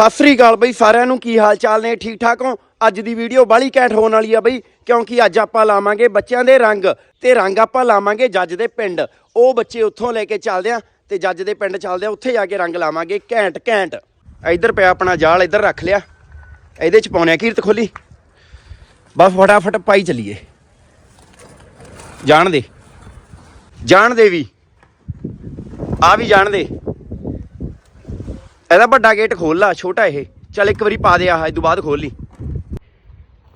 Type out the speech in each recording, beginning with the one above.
ਸਤਿ ਸ੍ਰੀ ਅਕਾਲ ਬਈ, ਸਾਰਿਆਂ ਨੂੰ ਕੀ ਹਾਲ ਚਾਲ ਨੇ? ਠੀਕ ਠਾਕ ਹੋ? ਅੱਜ ਦੀ ਵੀਡੀਓ ਬਾਲੀ ਘੈਂਟ ਹੋਣ ਵਾਲੀ ਆ ਬਈ, ਕਿਉਂਕਿ ਅੱਜ ਆਪਾਂ ਲਾਵਾਂਗੇ ਬੱਚਿਆਂ ਦੇ ਰੰਗ ਤੇ ਰੰਗ ਆਪਾਂ ਲਾਵਾਂਗੇ ਜੱਜ ਦੇ ਪਿੰਡ। ਉਹ ਬੱਚੇ ਉੱਥੋਂ ਲੈ ਕੇ ਚੱਲਦੇ ਆ ਤੇ ਜੱਜ ਦੇ ਪਿੰਡ ਚੱਲਦੇ ਆ, ਉੱਥੇ ਜਾ ਕੇ ਰੰਗ ਲਾਵਾਂਗੇ ਘੈਂਟ ਘੈਂਟ। ਇੱਧਰ ਪਿਆ ਆਪਣਾ ਜਾਲ, ਇੱਧਰ ਰੱਖ ਲਿਆ। ਇਹਦੇ ਚ ਪਾਉਣੇ ਆ ਕੀਰਤ ਖੋਲੀ? ਬਸ ਫਟਾਫਟ ਪਾਈ ਚਲੀਏ। ਜਾਣ ਦੇ। ਜਾਣ ਦੇ ਵੀ। ਆ ਵੀ ਜਾਣ ਦੇ। ਇਹਦਾ ਵੱਡਾ ਗੇਟ ਖੋਲ ਲਾ ਛੋਟਾ ਇਹ। ਚੱਲ ਇੱਕ ਵਾਰੀ ਪਾ ਦੇ ਆਹ ਇਹ ਤੋਂ ਬਾਅਦ ਖੋਲ ਲਈ।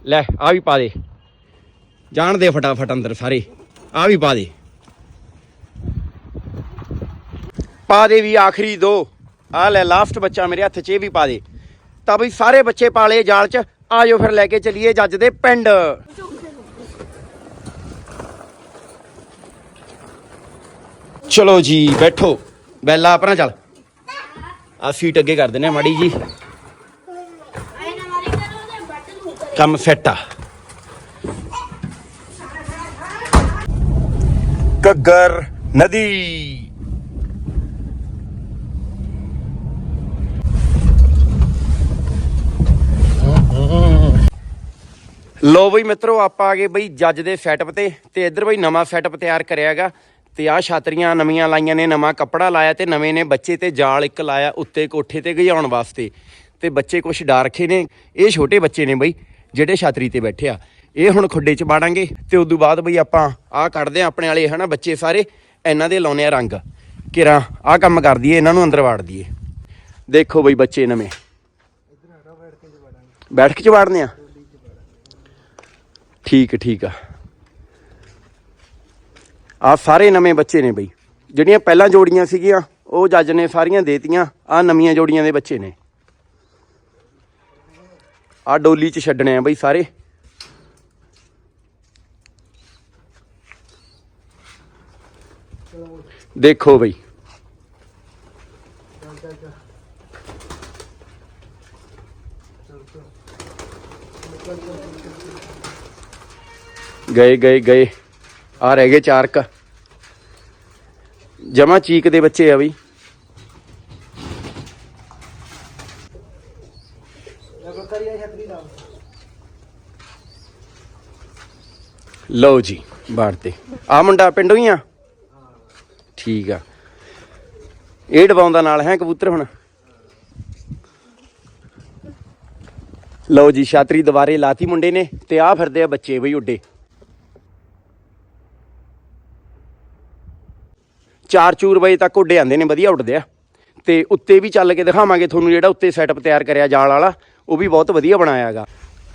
ਲੈ ਆ ਵੀ ਪਾ ਦੇ। ਜਾਣ ਦੇ ਫਟਾਫਟ ਅੰਦਰ ਸਾਰੇ। ਆ ਵੀ ਪਾ ਦੇ। ਪਾ ਦੇ ਵੀ ਆਖਰੀ ਦੋ। ਆ ਲੈ ਲਾਸਟ ਬੱਚਾ ਮੇਰੇ ਹੱਥ 'ਚ ਇਹ ਵੀ ਪਾ ਦੇ। ਤਾਂ ਬਈ ਸਾਰੇ ਬੱਚੇ ਪਾਲੇ ਜਾਲ 'ਚ। ਆਜੋ ਫਿਰ ਲੈ ਕੇ ਚੱਲੀਏ ਜੱਜ ਦੇ ਪਿੰਡ। ਚਲੋ ਜੀ ਬੈਠੋ। ਬੈਲਾ ਆਪਣਾ ਚੱਲ। ਆ ਸੀਟ ਅੱਗੇ ਕਰ ਦਿੰਨੇ ਮਾੜੀ ਜੀ। ਕੰਮ ਸੈੱਟ ਆ। ਘੱਗਰ ਨਦੀ। ਲੋ ਬਈ ਮਿੱਤਰੋ ਆਪਾਂ ਆ ਗਏ ਬਈ ਜੱਜ ਦੇ ਸੈਟਅਪ ਤੇ ਤੇ ਇੱਧਰ ਬਈ ਨਵਾਂ ਸੈਟਅਪ ਤਿਆਰ ਕਰਿਆ ਹੈਗਾ। ਤੇ ਆਹ ਛਾਤਰੀਆਂ ਨਵੀਆਂ ਲਾਈਆਂ ਨੇ, ਨਵਾਂ ਕੱਪੜਾ ਲਾਇਆ ਤੇ ਨਵੇਂ ਨੇ, ਬੱਚੇ ਤੇ ਜਾਲ ਇੱਕ ਲਾਇਆ ਉੱਤੇ ਕੋਠੇ ਤੇ ਗਜਾਉਣ ਵਾਸਤੇ। ਤੇ ਬੱਚੇ ਕੁਛ ਡਰ ਨੇ, ਇਹ ਛੋਟੇ ਬੱਚੇ ਨੇ ਬਈ, ਜਿਹੜੇ ਛਾਤਰੀ ਤੇ ਬੈਠੇ ਆ। ਇਹ ਹੁਣ ਖੁੱਡੇ 'ਚ ਬਾੜਾਂਗੇ ਤੇ ਉਦੋਂ ਬਾਅਦ ਬਈ ਆਪਾਂ ਆਹ ਕੱਢਦੇ ਆ ਆਪਣੇ ਵਾਲੇ, ਹਨਾ ਬੱਚੇ ਸਾਰੇ, ਇਹਨਾਂ ਦੇ ਲਾਉਨੇ ਆ ਰੰਗ। ਕਿਰਾ, ਆਹ ਕੰਮ ਕਰ ਦਈਏ, ਇਹਨਾਂ ਨੂੰ ਅੰਦਰ ਵਾੜ ਦਈਏ। ਦੇਖੋ ਬਈ ਬੱਚੇ ਨਵੇਂ। ਬੈਠ ਕੇ ਚ ਵਾੜਨੇ ਆ। ਠੀਕ ਠੀਕ ਆ। ਆ ਸਾਰੇ ਨਵੇਂ ਬੱਚੇ ਨੇ ਬਈ। ਜਿਹੜੀਆਂ ਪਹਿਲਾਂ ਜੋੜੀਆਂ ਸੀਗੀਆਂ, ਉਹ ਜੱਜ ਨੇ ਸਾਰੀਆਂ ਦੇਤੀਆਂ, ਆ ਨਵੀਆਂ ਜੋੜੀਆਂ ਦੇ ਬੱਚੇ ਨੇ। ਆ ਡੋਲੀ ਚ ਛੱਡਣੇ ਆ ਬਈ ਸਾਰੇ। ਦੇਖੋ ਬਈ। ਗਏ ਗਏ ਗਏ। ਆ ਰਹਿ ਗਏ ਚਾਰ ਕ ਜਮਾ ਚੀਕ ਦੇ ਬੱਚੇ ਆ ਬਈ। ਲਓ ਜੀ ਬਾੜ ਤੇ। ਆ ਮੁੰਡਾ ਪਿੰਡੋਂ ਹੀ ਆ? ਠੀਕ ਆ। ਇਹ ਡਬਾਉਂਦਾ ਨਾਲ ਹੈ ਕਬੂਤਰ ਹੁਣ? ਲਓ ਜੀ, ਛਾਤਰੀ ਦੁਬਾਰੇ ਲਾਤੀ ਮੁੰਡੇ ਨੇ ਤੇ ਆ ਫਿਰਦੇ ਆ ਬੱਚੇ ਬਈ ਉੱਡੇ। ਚਾਰ ਚੂਰ ਵਜੇ ਤੱਕ ਉੱਡੇ ਆਂਦੇ ਨੇ ਵਧੀਆ ਉੱਡਦੇ ਆ। ਤੇ ਉੱਤੇ ਵੀ ਚੱਲ ਕੇ ਦਿਖਾਵਾਂਗੇ ਤੁਹਾਨੂੰ ਜਿਹੜਾ ਉੱਤੇ ਸੈਟਅਪ ਤਿਆਰ ਕਰਿਆ ਜਾਲ ਵਾਲਾ ਉਹ ਵੀ ਬਹੁਤ ਵਧੀਆ ਬਣਾਇਆ ਹੈਗਾ।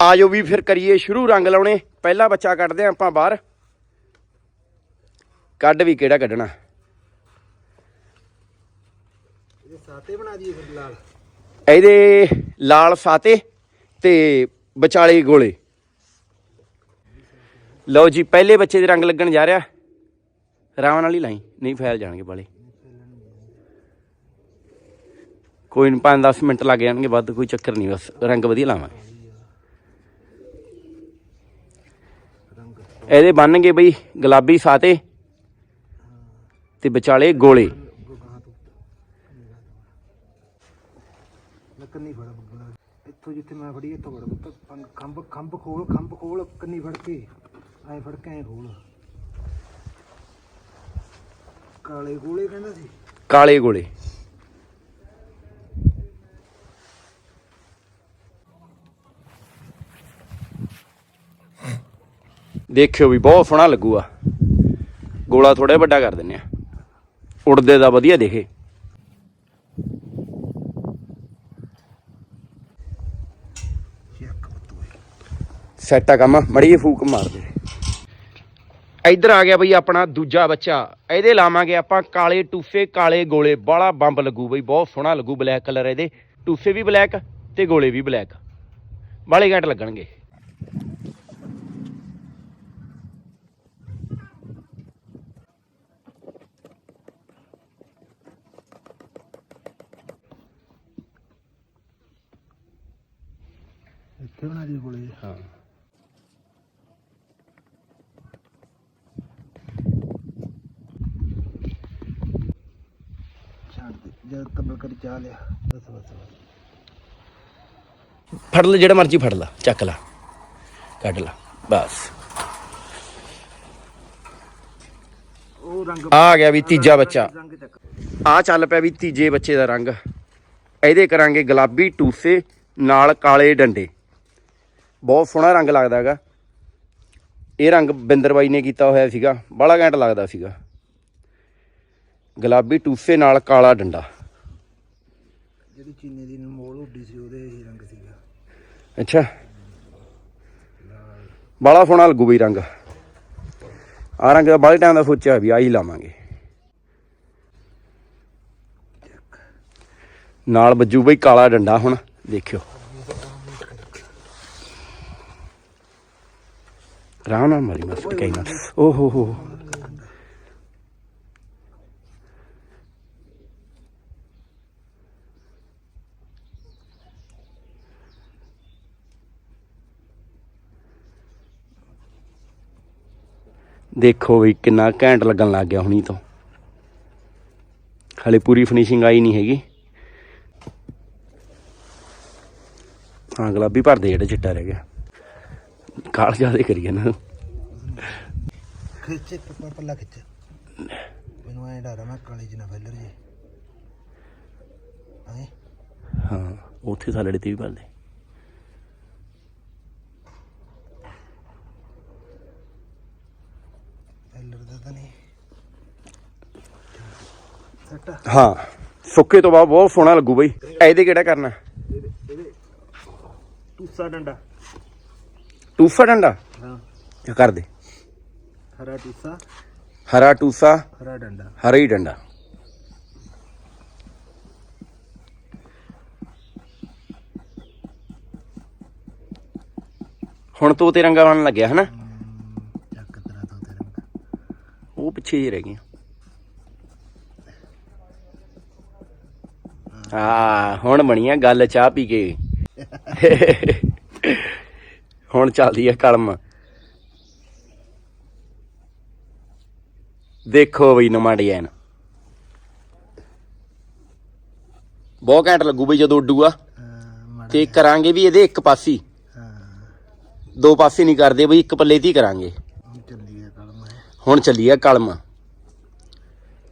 ਆਜੋ ਵੀ ਫਿਰ ਕਰੀਏ ਸ਼ੁਰੂ ਰੰਗ ਲਾਉਣੇ। ਪਹਿਲਾ ਬੱਚਾ ਕੱਢਦੇ ਆ ਆਪਾਂ ਬਾਹਰ। ਕੱਢ ਵੀ ਕਿਹੜਾ ਕੱਢਣਾ। ਇਹ ਸਾਤੇ ਬਣਾ ਦਈਏ ਫਿਰ ਲਾਲ। ਇਹਦੇ ਲਾਲ ਸਾਤੇ ਤੇ ਵਿਚਾਲੇ ਗੋਲੇ। ਲਓ ਜੀ ਪਹਿਲੇ ਬੱਚੇ ਦੇ ਰੰਗ ਲੱਗਣ ਜਾ ਰਿਹਾ। ਆਰਾਮ ਨਾਲ ਹੀ ਲਾਈ, ਨਹੀਂ ਫੈਲ ਜਾਣਗੇ ਬਾਲੇ ਕੋਈ ਨਹੀਂ 5-10 ਮਿੰਟ ਲੱਗ ਜਾਣਗੇ, ਵੱਧ ਕੋਈ ਚੱਕਰ ਨਹੀਂ ਬਸ ਰੰਗ ਵਧੀਆ ਲਾਵਾਂਗੇ ਇਹਦੇ ਬਣਨਗੇ ਬਈ ਗੁਲਾਬੀ ਸਾਤੇ ਤੇ ਵਿਚਾਲੇ ਗੋਲੇ। ਕੰਨੀ ਫੜ ਇੱਥੋਂ ਜਿੱਥੇ ਮੈਂ ਫੜੀ, ਇੱਥੋਂ ਫੜ ਖੰਭ ਖੰਭ ਖੋਲ ਖੰਭ ਖੋਲ, ਕੰਨੀ ਫੜ ਕੇ। ਐ ਫੜ ਕੇ, ਐ ਖੋਲ। ਕਾਲੇ ਗੋਲੇ ਕਹਿੰਦਾ ਸੀ। ਕਾਲੇ ਗੋਲੇ। ਦੇਖਿਓ ਵੀ ਬਹੁਤ ਸੋਹਣਾ ਲੱਗੂਗਾ। ਗੋਲਾ ਥੋੜਾ ਵੱਡਾ ਕਰ ਦਿੰਨੇ ਆ ਉੜਦੇ ਦਾ ਵਧੀਆ ਦੇਖੇ। ਸੈੱਟ ਕੰਮ ਮੜੀ ਫੂਕ ਮਾਰ ਇੱਧਰ ਆ ਗਿਆ ਬਈ ਆਪਣਾ ਦੂਜਾ ਬੱਚਾ। ਇਹਦੇ ਲਾਵਾਂਗੇ ਆਪਾਂ ਕਾਲੇ ਟੂਫੇ ਕਾਲੇ ਗੋਲੇ। ਬਾਲਾ ਬੰਬ ਲੱਗੂ ਬਈ ਬਹੁਤ ਸੋਹਣਾ ਲੱਗੂ ਬਲੈਕ ਕਲਰ ਇਹਦੇ। ਟੂਫੇ ਵੀ ਬਲੈਕ ਤੇ ਗੋਲੇ ਵੀ ਬਲੈਕ। ਬਾਲੇ ਘੈਂਟ ਲੱਗਣਗੇ। ਇੱਥੇ ਬਣਾ ਦਈਏ ਗੋਲੇ ਹਾਂ ਛੱਡ ਦੇ ਜਦ ਤੱਕ ਕਰੀ ਚਾਹ ਲਿਆ। ਬਸ ਬਸ ਬਸ। ਫੜ ਲੈ ਜਿਹੜਾ ਮਰਜ਼ੀ ਫੜ ਲਾ ਚੱਕ ਲਾ ਕੱਢ ਲਾ ਬਸ। ਉਹ ਰੰਗ ਆ ਗਿਆ ਵੀ ਤੀਜਾ ਬੱਚਾ। ਆ ਚੱਲ ਪਿਆ ਵੀ ਤੀਜੇ ਬੱਚੇ ਦਾ ਰੰਗ। ਇਹਦੇ ਕਰਾਂਗੇ ਗੁਲਾਬੀ ਟੂਸੇ ਨਾਲ ਕਾਲੇ ਡੰਡੇ। ਬਹੁਤ ਸੋਹਣਾ ਰੰਗ ਲੱਗਦਾ ਹੈਗਾ। ਇਹ ਰੰਗ ਬਿੰਦਰ ਬਾਈ ਨੇ ਕੀਤਾ ਹੋਇਆ ਸੀਗਾ। ਬੜਾ ਘੈਂਟ ਲੱਗਦਾ ਸੀਗਾ। ਗੁਲਾਬੀ ਟੂਸੇ ਨਾਲ ਕਾਲਾ ਡੰਡਾ। ਜਿਹੜੀ ਚੀਨੇ ਦੀ ਮੋੜ ਉੱਡੀ ਸੀ ਉਹਦੇ ਹੀ ਰੰਗ ਸੀਗਾ। ਅੱਛਾ। ਬੜਾ ਸੋਹਣਾ ਲੱਗੂ ਬਈ ਰੰਗ। ਆ ਰੰਗ ਦਾ ਬਾਹਲੇ ਟਾਈਮ ਦਾ ਸੋਚਿਆ ਵੀ ਆਹੀ ਲਾਵਾਂਗੇ। ਨਾਲ ਵੱਜੂ ਬਈ ਕਾਲਾ ਡੰਡਾ ਹੁਣ ਦੇਖਿਓ। ਰਾਮ ਨਾਲ ਮਾਰੀ ਮਸ ਕਈ ਨਾ ਓ ਹੋ ਹੋ। ਦੇਖੋ ਵੀ ਕਿੰਨਾ ਘੈਂਟ ਲੱਗਣ ਲੱਗ ਗਿਆ ਹੁਣੀ ਤੋਂ। ਹਲੇ ਪੂਰੀ ਫਿਨਿਸ਼ਿੰਗ ਆਈ ਨਹੀਂ ਹੈਗੀ। ਹਾਂ ਗੁਲਾਬੀ ਭਰਦੇ ਜਿਹੜਾ ਚਿੱਟਾ ਰਹਿ ਗਿਆ। ਕਾਲ ਜ਼ਿਆਦਾ ਕਰੀ ਜਾਂਦਾ ਖਿੱਚ ਪੱਪਾ ਪੱਲਾ ਖਿੱਚ। ਮੈਨੂੰ ਐਂ ਡਰ ਆ ਮੈਂ ਕਾਲੇ ਨਾ ਫੈਲਰ ਜੇ। ਹਾਂ ਉੱਥੇ ਥਾਲੜੇ ਤੇ ਵੀ ਭਰਦੇ ਫੈਲਰ ਦਾ ਤਾਂ ਨਹੀਂ ਸੱਟ ਹਾਂ ਸੁੱਕੇ ਤੋਂ ਬਾਅਦ ਬਹੁਤ ਸੋਹਣਾ ਲੱਗੂ ਬਈ। ਇਹਦੇ ਕਿਹੜਾ ਕਰਨਾ? ਟੂਸਾ ਡੰਡਾ। ਟੂਫਾ ਡੰਡਾ? ਹਾਂ। ਕਰ ਦੇ। ਹਰਾ ਟੂਸਾ। ਹਰਾ ਟੂਸਾ ਹਰਾ ਡੰਡਾ। ਹਰਾ ਹੀ ਡੰਡਾ। ਹੁਣ ਤੂੰ ਤੇ ਰੰਗਾ ਬਣ ਲੱਗਿਆ ਹਨਾ? ਚੱਕ ਤੇਰਾ ਤੋਂ ਤੇਰੇ ਰੰਗ। ਉਹ ਪਿੱਛੇ ਹੀ ਰਹਿ ਗਈਆਂ। ਆ ਹੁਣ ਬਣੀਆਂ ਗੱਲ ਚਾਹ ਪੀ ਕੇ। ਹੁਣ ਚੱਲਦੀ ਆ ਕਲਮ। ਦੇਖੋ ਬਈ ਨਵਾਂ ਡਿਜ਼ਾਈਨ। ਬਹੁਤ ਘੈਂਟ ਲੱਗੂ ਬਈ ਜਦੋਂ ਉੱਡੂਗਾ। ਹਾਂ ਤੇ ਕਰਾਂਗੇ ਵੀ ਇਹਦੇ ਇੱਕ ਪਾਸੀ। ਹਾਂ। ਦੋ ਪਾਸੇ ਨਹੀਂ ਕਰਦੇ ਬਈ ਇੱਕ ਪੱਲੇ ਹੀ ਕਰਾਂਗੇ। ਹੁਣ ਚੱਲੀ ਗਿਆ ਕਲਮ ਹੈ ਹੁਣ ਚੱਲੀ ਆ ਕਲਮ।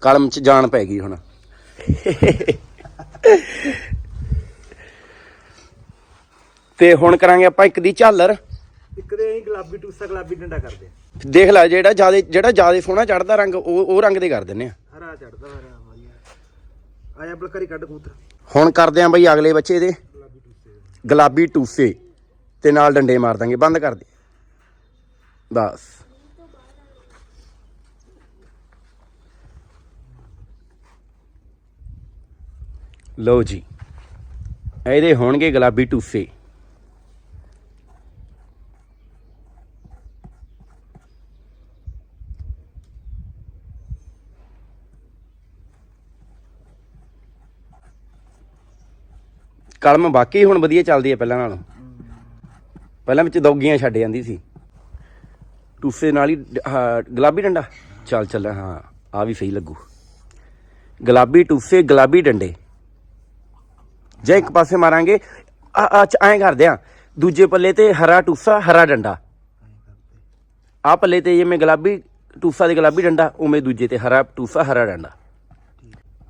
ਕਲਮ ਚ ਜਾਨ ਪੈ ਗਈ ਹੁਣ। ਤੇ ਹੁਣ ਕਰਾਂਗੇ ਆਪਾਂ ਇੱਕ ਦੀ ਝਾਲਰ। ਇੱਕ ਦੇ ਅਸੀਂ ਗੁਲਾਬੀ ਟੂਸਾ ਗੁਲਾਬੀ ਡੰਡਾ ਕਰਦੇ ਆ ਦੇਖ ਲੈ ਜਿਹੜਾ ਜ਼ਿਆਦਾ ਜਿਹੜਾ ਜ਼ਿਆਦਾ ਸੋਹਣਾ ਚੜਦਾ ਰੰਗ ਉਹ ਉਹ ਰੰਗ ਦੇ ਕਰ ਦਿੰਨੇ ਆ। ਹਰਾ ਚੜਦਾ ਹਰਾ ਵਧੀਆ। ਆਇਆ ਬਲਕਰੀ ਕੱਢ ਕਬੂਤਰ। ਹੁਣ ਕਰਦੇ ਆਂ ਬਈ ਅਗਲੇ ਬੱਚੇ ਦੇ। ਗੁਲਾਬੀ ਟੂਸੇ। ਗੁਲਾਬੀ ਟੂਸੇ ਤੇ ਨਾਲ ਡੰਡੇ ਮਾਰ ਦਾਂਗੇ। ਬੰਦ ਕਰ ਦੇ। ਬਸ। ਲਓ ਜੀ, ਇਹਦੇ ਹੋਣਗੇ ਗੁਲਾਬੀ ਟੂਸੇ। ਕਲਮ ਬਾਕੀ ਹੁਣ ਵਧੀਆ ਚੱਲਦੀ ਹੈ ਪਹਿਲਾਂ ਨਾਲੋਂ। ਪਹਿਲਾਂ ਵਿੱਚ ਦੌਗੀਆਂ ਛੱਡ ਜਾਂਦੀ ਸੀ। ਟੂਸੇ ਨਾਲ ਹੀ ਡ- ਗੁਲਾਬੀ ਡੰਡਾ? ਚੱਲ ਚੱਲ, ਹਾਂ, ਆ ਵੀ ਸਹੀ ਲੱਗੂ। ਗੁਲਾਬੀ ਟੂਸੇ, ਗੁਲਾਬੀ ਡੰਡੇ। ਜੇ ਇੱਕ ਪਾਸੇ ਮਾਰਾਂਗੇ ਆ ਆ ਚ ਐਂ ਕਰਦੇ ਆ। ਦੂਜੇ ਪੱਲੇ ਤੇ ਹਰਾ ਟੂਸਾ ਹਰਾ ਡੰਡਾ। ਆ ਪੱਲੇ ਤੇ ਜਿਵੇਂ ਗੁਲਾਬੀ ਟੂਸਾ ਤੇ ਗੁਲਾਬੀ ਡੰਡਾ ਉਵੇਂ ਦੂਜੇ ਤੇ ਹਰਾ ਟੂਸਾ ਹਰਾ ਡੰਡਾ।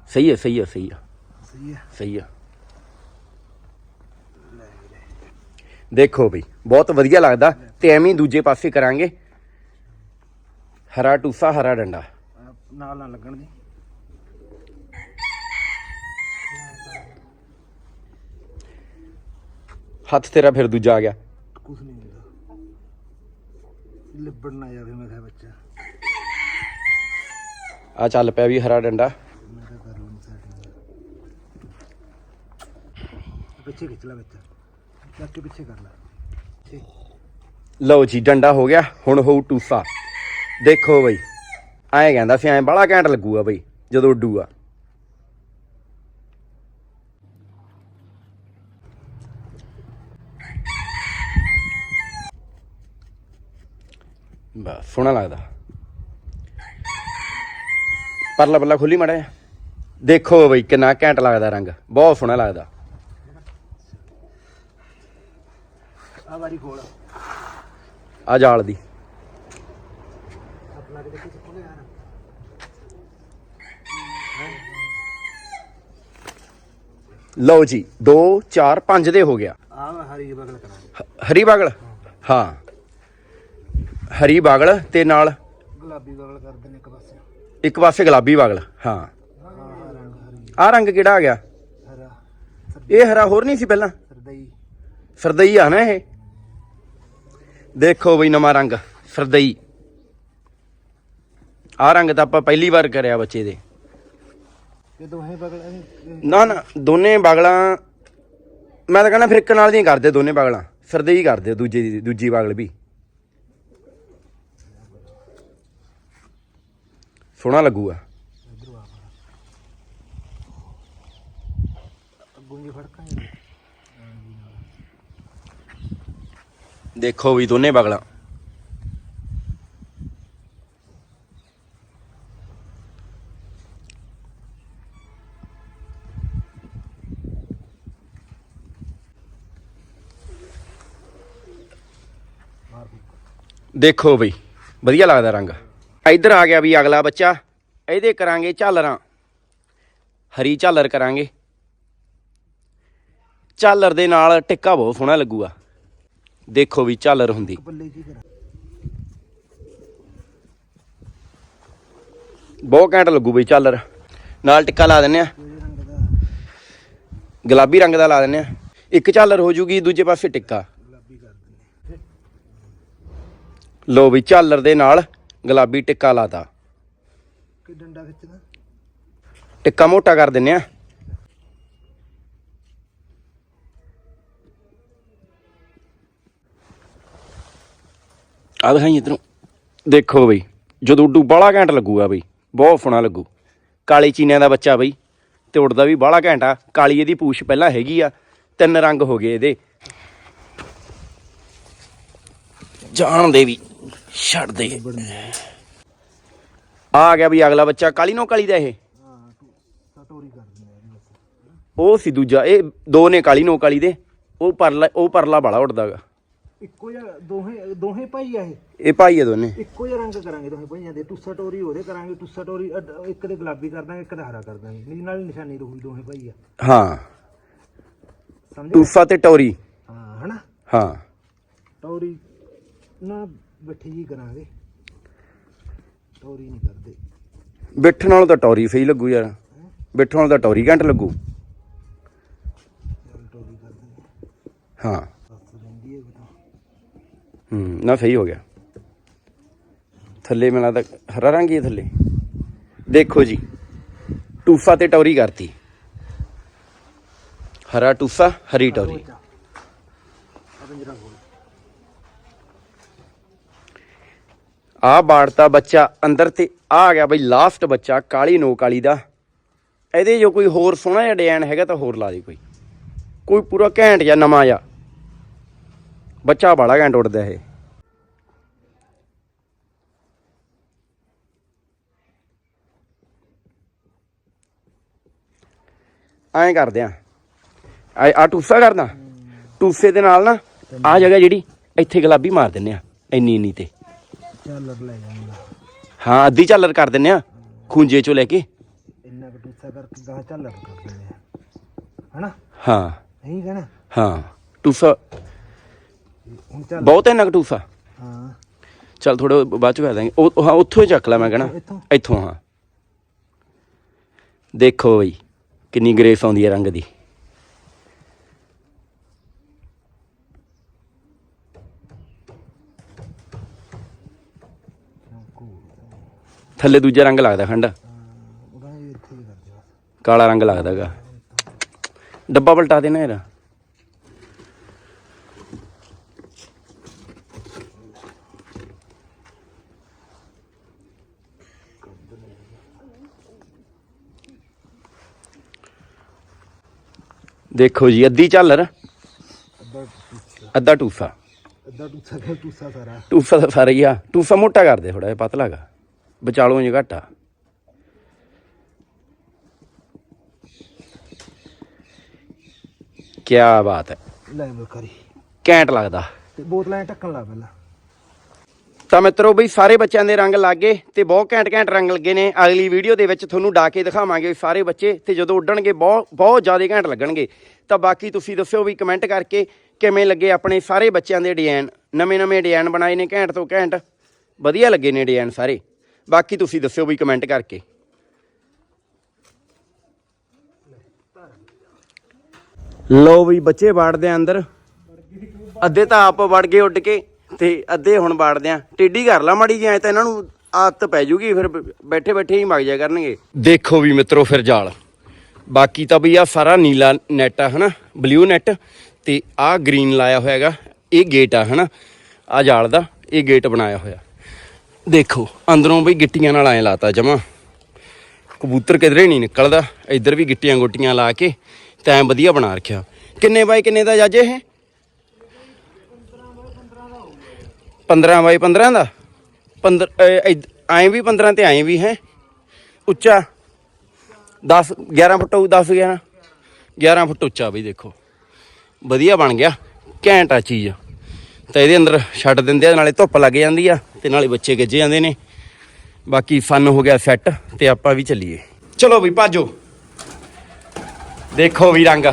ਸਹੀ ਹੈ ਸਹੀ ਹੈ ਸਹੀ ਹੈ ਸਹੀ ਹੈ ਸਹੀ ਦੇਖੋ ਬਈ ਬਹੁਤ ਵਧੀਆ ਲੱਗਦਾ ਤੇ ਐਵੇਂ ਦੂਜੇ ਪਾਸੇ ਕਰਾਂਗੇ। ਹਰਾ ਟੂਸਾ ਹਰਾ ਡੰਡਾ। ਨਾਲ ਨਾ ਲੱਗਣ ਦੀ। ਹੱਥ ਤੇਰਾ ਫਿਰ ਦੂਜਾ ਆ ਗਿਆ। ਕੁਝ ਨਹੀਂ ਹੁੰਦਾ। ਲਿਬੜ ਨਾ ਜਾਵੇ ਮੈਂ ਕਿਹਾ ਬੱਚਾ ਆ ਚੱਲ ਪਿਆ ਵੀ ਹਰਾ ਡੰਡਾ। ਮੈਂ ਕਿਹਾ ਕਰ ਲੂੰ ਸੈਟਿੰਗ ਪਿੱਛੇ ਖਿੱਚ ਲੈ ਬੱਚਾ ਚੱਕ ਕੇ ਪਿੱਛੇ ਕਰ ਲੈ। ਠੀਕ ਲਓ ਜੀ ਡੰਡਾ ਹੋ ਗਿਆ ਹੁਣ ਹੋਊ ਟੂਸਾ। ਦੇਖੋ ਬਈ ਐਂ ਕਹਿੰਦਾ ਸੀ ਐਂ ਬੜਾ ਘੈਂਟ ਲੱਗੂਗਾ ਬਈ ਜਦੋਂ ਉੱਡੂਗਾ ਬਸ ਸੋਹਣਾ ਲੱਗਦਾ। ਪਰਲਾ ਬੱਲਾ ਖੁੱਲੀ ਮੜਾ ਦੇਖੋ ਬਈ ਕਿੰਨਾ ਘੈਂਟ ਲੱਗਦਾ ਰੰਗ। ਬਹੁਤ ਸੋਹਣਾ ਲੱਗਦਾ। ਆ ਵਾਰੀ ਖੋਲ। ਆ ਜਾਲ ਦੀ। ਲਓ ਜੀ 2 4 5 ਦੇ ਹੋ ਗਿਆ। ਆ ਹਰੀ ਬਗਲ ਕਰਾਂਗੇ। ਹਰੀ ਬਾਗਲ? ਹਾਂ। ਹਰੀ ਬਾਗਲ ਤੇ ਨਾਲ ਗੁਲਾਬੀ ਬਗਲ ਕਰ ਦਿੰਨੇ ਇੱਕ ਪਾਸੇ। ਇੱਕ ਪਾਸੇ ਗੁਲਾਬੀ ਬਾਗਲ ਹਾਂ। ਆ ਰੰਗ ਹਰੀ ਆ ਰੰਗ ਕਿਹੜਾ ਆ ਗਿਆ? ਹਰਾ। ਇਹ ਹਰਾ ਹੋਰ ਨਹੀਂ ਸੀ ਪਹਿਲਾਂ? ਸਰਦਈ। ਸਰਦਈ ਆ ਨਾ ਇਹ। ਦੇਖੋ ਬਈ ਨਵਾਂ ਰੰਗ ਸਰਦਈ। ਆ ਰੰਗ ਤਾਂ ਆਪਾਂ ਪਹਿਲੀ ਵਾਰ ਕਰਿਆ ਬੱਚੇ ਦੇ। ਇਹ ਦੋਹੇ ਬਗਲ ਇਹ- ਨਾ ਨਾ ਦੋਨੇ ਬਾਗਲਾਂ ਮੈਂ ਤਾਂ ਕਹਿੰਦਾ ਫਿਰ ਇੱਕ ਨਾਲ ਦੀਆਂ ਕਰਦੇ ਦੋਨੇ ਬਾਗਲਾਂ। ਸਰਦਈ ਕਰਦੇ ਦੂਜੇ ਦੀ ਦੂਜੀ ਬਾਗਲ ਵੀ। ਸੋਹਣਾ ਲੱਗੂਗਾ। ਇਧਰੋਂ ਆ ਦੇਖੋ ਵੀ ਦੋਨੇ ਬਾਗਲਾਂ। ਦੇਖੋ ਬਈ ਵਧੀਆ ਲੱਗਦਾ ਰੰਗ। ਇੱਧਰ ਆ ਗਿਆ ਵੀ ਅਗਲਾ ਬੱਚਾ, ਇਹਦੇ ਕਰਾਂਗੇ ਝਾਲਰਾਂ। ਹਰੀ ਝਾਲਰ ਕਰਾਂਗੇ। ਝਾਲਰ ਦੇ ਨਾਲ ਟਿੱਕਾ ਬਹੁਤ ਸੋਹਣਾ ਲੱਗੂਗਾ। ਦੇਖੋ ਵੀ ਝਾਲਰ ਹੁੰਦੀ। ਬਹੁਤ ਘੈਂਟ ਲੱਗੂ ਬਈ ਝਾਲਰ। ਨਾਲ ਟਿੱਕਾ ਲਾ ਦਿੰਨੇ ਆ। ਗੁਲਾਬੀ ਰੰਗ ਦਾ ਲਾ ਦਿੰਨੇ ਆ। ਇੱਕ ਝਾਲਰ ਹੋ ਜੂਗੀ, ਦੂਜੇ ਪਾਸੇ ਟਿੱਕਾ। ਗੁਲਾਬੀ ਲੋ ਵੀ ਝਾਲਰ ਦੇ ਨਾਲ ਗੁਲਾਬੀ ਟਿੱਕਾ ਲਾਤਾ। ਕਿ ਡੰਡਾ ਖਿੱਚਦਾ? ਟਿੱਕਾ ਮੋਟਾ ਕਰ ਦਿੰਨੇ ਆ। ਆ ਦਿਖਾਈ ਇਧਰੋਂ। ਦੇਖੋ ਬਈ ਜਦੋਂ ਉੱਡੂ ਬਾਹਲਾ ਘੈਂਟ ਲੱਗੂਗਾ ਬਈ ਬਹੁਤ ਸੋਹਣਾ ਲੱਗੂ। ਕਾਲੀ ਚੀਨਿਆਂ ਦਾ ਬੱਚਾ ਬਈ ਤੇ ਉੱਡਦਾ ਵੀ ਬਾਹਲਾ ਘੈਂਟ ਕਾਲੀ ਇਹਦੀ ਪੂਛ ਪਹਿਲਾਂ ਹੈਗੀ ਆ ਤਿੰਨ ਰੰਗ ਹੋ ਗਏ ਇਹਦੇ। ਜਾਣ ਦੇ ਵੀ ਛੱਡ ਦੇ। ਆ ਗਿਆ ਵੀ ਅਗਲਾ ਬੱਚਾ ਕਾਲੀ ਨੋ ਕਾਲੀ ਦਾ ਇਹ। ਉਹ ਸੀ ਦੂਜਾ ਇਹ ਦੋ ਨੇ ਕਾਲੀ ਨੋ ਕਾਲੀ ਦੇ। ਉਹ ਪਰਲਾ ਉਹ ਪਰਲਾ ਬਾਲਾ ਉੱਡਦਾਗਾ ਇੱਕੋ ਜਿਹਾ ਦੋਹੇ ਦੋਹੇ ਭਾਈ ਆ ਇਹ। ਇਹ ਭਾਈ ਆ ਦੋਨੇ। ਇੱਕੋ ਜਿਹਾ ਰੰਗ ਕਰਾਂਗੇ ਦੋਹੇ ਭਾਈਆਂ ਦੇ। ਟੁੱਸਾ ਟੋਰੀ ਉਹਦੇ ਕਰਾਂਗੇ ਟੁੱਸਾ ਟੋਰੀ ਇੱਕ ਦੇ ਗੁਲਾਬੀ ਕਰ ਦਾਂਗੇ ਇੱਕ ਦਾ ਹਰਾ ਕਰ ਦਾਂਗੇ। ਨੀ ਨਾਲ ਨਿਸ਼ਾਨੀ ਰਹੂਗੀ ਦੋਹੇ ਭਾਈ ਆ। ਹਾਂ। ਸਮਝਿਆ? ਟੂਫਾ ਤੇ ਟੌਰੀ। ਹਾਂ ਹਨਾ? ਹਾਂ। ਟੋਰੀ ਨਾ ਬੱਠੀ ਜੀ ਕਰਾਂਗੇ ਟੋਰੀ ਨਹੀਂ ਕਰਦੇ। ਬਿੱਠ ਨਾਲੋਂ ਤਾਂ ਟੌਰੀ ਸਹੀ ਲੱਗੂ ਯਾਰ। ਬਿੱਠ ਨਾਲੋਂ ਤਾਂ ਟੌਰੀ ਘੰਟ ਲੱਗੂ। ਟੋਰੀ ਹਾਂ। ਹੈ ਨਾ ਸਹੀ ਹੋ ਗਿਆ। ਥੱਲੇ ਮੈਨੂੰ ਲੱਗਦਾ ਹਰਾ ਰੰਗ ਹੀ ਹੈ ਥੱਲੇ। ਦੇਖੋ ਜੀ ਟੂਫਾ ਤੇ ਟੌਰੀ ਕਰਤੀ। ਹਰਾ ਟੂਫਾ ਹਰੀ ਟੌਰੀ। ਆ ਪੰਜਰਾ ਬਾੜਤਾ ਬੱਚਾ ਅੰਦਰ ਤੇ ਆ ਗਿਆ ਬਈ ਲਾਸਟ ਬੱਚਾ, ਕਾਲੀ ਨੋ ਕਾਲੀ ਦਾ। ਇਹਦੇ ਜੋ ਕੋਈ ਹੋਰ ਸੋਹਣਾ ਜਿਹਾ ਡਿਜ਼ਾਈਨ ਹੈਗਾ ਤਾਂ ਹੋਰ ਲਾ ਦੇ ਕੋਈ। ਕੋਈ ਪੂਰਾ ਘੈਂਟ ਜਾਂ ਨਵਾਂ ਜਿਹਾ। ਬੱਚਾ ਬੜਾ ਘੈਂਟ ਉੱਡਦਾ ਇਹ। ਐਂ ਕਰਦੇ ਆ। ਆ ਟੂਸਾ ਕਰਦਾ ਟੂਸੇ ਦੇ ਨਾਲ ਨਾ ਆ ਜਗ੍ਹਾ ਜਿਹੜੀ, ਇੱਥੇ ਗੁਲਾਬੀ ਮਾਰ ਦਿੰਨੇ ਆ ਇੰਨੀ ਇੰਨੀ ਤੇ। ਲੈ ਹਾਂ ਅੱਧੀ ਝਾਲਰ ਕਰ ਦਿੰਨੇ ਆ ਖੂੰਜੇ ਚੋਂ ਲੈ ਕੇ। ਇੰਨਾ ਕੁ ਟੁੱਸਾ ਕਰਕੇ ਗਾਹ ਚੱਲ ਕਰ ਦਿੰਦੇ ਆ। ਹਨਾ? ਹਾਂ। ਨਹੀਂ ਕਹਿਣਾ? ਹਾਂ ਚੱਲ। ਬਹੁਤ ਇੰਨਾ ਕੁ ਟੂਸਾ। ਹਾਂ। ਚੱਲ ਥੋੜਾ ਬਾਅਦ ਚ ਕਰ ਦਾਂਗੇ। ਉਹ ਹਾਂ ਉੱਥੋਂ ਹੀ ਚੱਕ ਲੈ ਮੈਂ ਕਹਣਾ। ਇੱਥੋਂ। ਇੱਥੋਂ ਹਾਂ। ਦੇਖੋ ਬਈ ਕਿੰਨੀ ਗ੍ਰੇਸ ਆਉਂਦੀ ਹੈ ਰੰਗ ਦੀ। ਥੱਲੇ ਦੂਜਾ ਰੰਗ ਲੱਗਦਾ ਖੰਡ। ਇੱਥੇ ਹੀ ਬਸ। ਕਾਲਾ ਰੰਗ ਲੱਗਦਾਗਾ। ਡੱਬਾ ਪਲਟਾ ਦੇਣਾ ਇਹਦਾ ਦੇਖੋ ਜੀ ਅੱਧੀ ਝਾਲਰ ਅੱਧਾ ਟੁੱਸਾ। ਅੱਧਾ ਟੂਫਾ ਅੱਧਾ ਟੁੱਸਾ ਟੁੱਸਾ ਸਾਰਾ। ਤਾਂ ਸਾਰਾ ਹੀ ਆ। ਟੂਫਾ ਮੋਟਾ ਕਰਦੇ ਥੋੜਾ ਜਿਹਾ ਪਤਲਾਗਾ। ਵਿਚਾਲੋਂ ਜਿਹਾ ਘੱਟ। ਕੀ ਬਾਤ ਹੈ। ਲੈ ਬਕਰੀ ਘੈਂਟ ਲੱਗਦਾ। ਤੇ ਬੋਤਲਾਂ 'ਚ ਢੱਕਣ ਲਾ ਪਹਿਲਾਂ ਤਾਂ ਮਿੱਤਰੋ ਬਈ ਸਾਰੇ ਬੱਚਿਆਂ ਦੇ ਰੰਗ ਲੱਗ ਗਏ ਤੇ ਬਹੁਤ ਘੈਂਟ ਘੈਂਟ ਰੰਗ ਲੱਗੇ ਨੇ। ਅਗਲੀ ਵੀਡੀਓ ਦੇ ਵਿੱਚ ਤੁਹਾਨੂੰ ਡਾ ਕੇ ਦਿਖਾਵਾਂਗੇ ਸਾਰੇ ਬੱਚੇ ਤੇ ਜਦੋਂ ਉੱਡਣਗੇ ਬਹੁਤ ਬਹੁਤ ਜ਼ਿਆਦਾ ਘੈਂਟ ਲੱਗਣਗੇ। ਤਾਂ ਬਾਕੀ ਤੁਸੀਂ ਦੱਸਿਓ ਵੀ ਕਮੈਂਟ ਕਰਕੇ ਕਿਵੇਂ ਲੱਗੇ ਆਪਣੇ ਸਾਰੇ ਬੱਚਿਆਂ ਦੇ ਡਿਜ਼ਾਈਨ। ਨਵੇਂ ਨਵੇਂ ਡਿਜ਼ਾਈਨ ਬਣਾਏ ਨੇ ਘੈਂਟ ਤੋਂ ਘੈਂਟ। ਵਧੀਆ ਲੱਗੇ ਨੇ ਡਿਜ਼ਾਈਨ ਸਾਰੇ। ਬਾਕੀ ਤੁਸੀਂ ਦੱਸਿਓ ਵੀ ਕਮੈਂਟ ਕਰਕੇ। ਲੋ ਵੀ ਬੱਚੇ ਵਾੜਦੇ ਆ ਅੰਦਰ। ਅੱਧੇ ਤਾਂ ਆਪ ਵੜ ਗਏ ਉੱਡ ਕੇ ਤੇ ਅੱਧੇ ਹੁਣ ਵਾੜਦੇ ਆ। ਟੇਢੀ ਕਰ ਲਾ ਮਾੜੀ ਜਿਹੀ, ਐ ਤਾਂ ਇਹਨਾਂ ਨੂੰ ਆਦਤ ਪੈ ਜੂਗੀ, ਫਿਰ ਬੈਠੇ ਬੈਠੇ ਹੀ ਮਗ ਜਾ ਕਰਨਗੇ। ਦੇਖੋ ਵੀ ਮਿੱਤਰੋ ਫਿਰ ਜਾਲ। ਬਾਕੀ ਤਾਂ ਵੀ ਆ ਸਾਰਾ ਨੀਲਾ ਨੈਟ ਆ, ਹਨਾ? ਬਲੂ ਨੈਟ ਤੇ ਆ ਗ੍ਰੀਨ ਲਾਇਆ ਹੋਇਆ ਹੈਗਾ। ਇਹ ਗੇਟ ਆ, ਹਨਾ? ਆ ਜਾਲ ਦਾ, ਇਹ ਗੇਟ ਬਣਾਇਆ ਹੋਇਆ। ਦੇਖੋ, ਅੰਦਰੋਂ ਬਈ ਗਿੱਟੀਆਂ ਨਾਲ ਐ ਲਾਤਾ ਜਮਾ। ਕਬੂਤਰ ਕਿਧਰੇ ਨਹੀਂ ਨਿਕਲਦਾ, ਇੱਧਰ ਵੀ ਗਿੱਟੀਆਂ ਗੋਟੀਆਂ ਲਾ ਕੇ ਤਾਂ ਐਂ ਵਧੀਆ ਬਣਾ ਰੱਖਿਆ। ਕਿੰਨੇ ਬਾਈ ਕਿੰਨੇ ਦਾ ਜੱਜ ਇਹ? 15 ਬਾਈ 15 ਦਾ? 15 ਐਂ ਵੀ 15 ਤੇ ਐਂ ਵੀ ਹੈ। ਉੱਚਾ। 10 11 ਫੁੱਟ ਹੋਊ 10 11 11 ਫੁੱਟ ਉੱਚਾ ਬਈ ਦੇਖੋ। ਵਧੀਆ ਬਣ ਗਿਆ। ਘੈਂਟ ਆ ਚੀਜ਼। ਤਾਂ ਇਹਦੇ ਅੰਦਰ ਛੱਡ ਦਿੰਦੇ ਆ, ਨਾਲੇ ਧੁੱਪ ਲੱਗ ਜਾਂਦੀ ਆ ਤੇ ਨਾਲੇ ਬੱਚੇ ਗੱਜੇ ਜਾਂਦੇ ਨੇ। ਬਾਕੀ ਫਨ ਹੋ ਗਿਆ ਸੈੱਟ ਤੇ ਆਪਾਂ ਵੀ ਚੱਲੀਏ। ਚਲੋ ਵੀ ਭਾਜੋ। ਦੇਖੋ ਵੀ ਰੰਗ।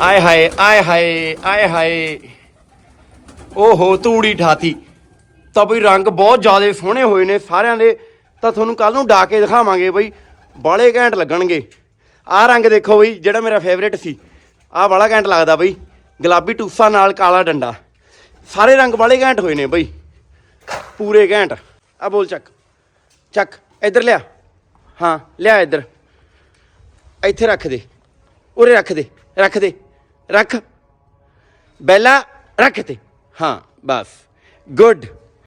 ਆਏ ਹਾਏ ਆਏ ਹਾਏ ਆਏ ਹਾਏ। ਓਹੋ, ਤੂੜੀ ਠਾਤੀ। ਤਾਂ ਬਈ ਰੰਗ ਬਹੁਤ ਜ਼ਿਆਦਾ ਸੋਹਣੇ ਹੋਏ ਨੇ ਸਾਰਿਆਂ ਦੇ। ਤਾਂ ਤੁਹਾਨੂੰ ਕੱਲ ਨੂੰ ਡਾ ਕੇ ਦਿਖਾਵਾਂਗੇ ਬਈ, ਬਾਲੇ ਘੈਂਟ ਲੱਗਣਗੇ। ਆਹ ਰੰਗ ਦੇਖੋ ਬਈ, ਜਿਹੜਾ ਮੇਰਾ ਫੇਵਰੇਟ ਸੀ। ਆਹ ਬਾਲਾ ਘੈਂਟ ਲੱਗਦਾ ਬਈ। ਗੁਲਾਬੀ ਟੂਸਾ ਨਾਲ ਕਾਲਾ ਡੰਡਾ। ਸਾਰੇ ਰੰਗ ਵਾਲੇ ਘੈਂਟ ਹੋਏ ਨੇ ਬਈ। ਪੂਰੇ ਘੈਂਟ। ਆ ਬੋਲ ਚੱਕ। ਚੱਕ। ਇੱਧਰ ਲਿਆ। ਹਾਂ, ਲਿਆ ਇੱਧਰ। ਇੱਥੇ ਰੱਖ ਦੇ। ਉਰੇ ਰੱਖ ਦੇ। ਰੱਖ ਦੇ। ਰੱਖ। ਬੈਲਾ, ਰੱਖ ਤੇ। ਹਾਂ, ਬਸ। ਗੁੱਡ।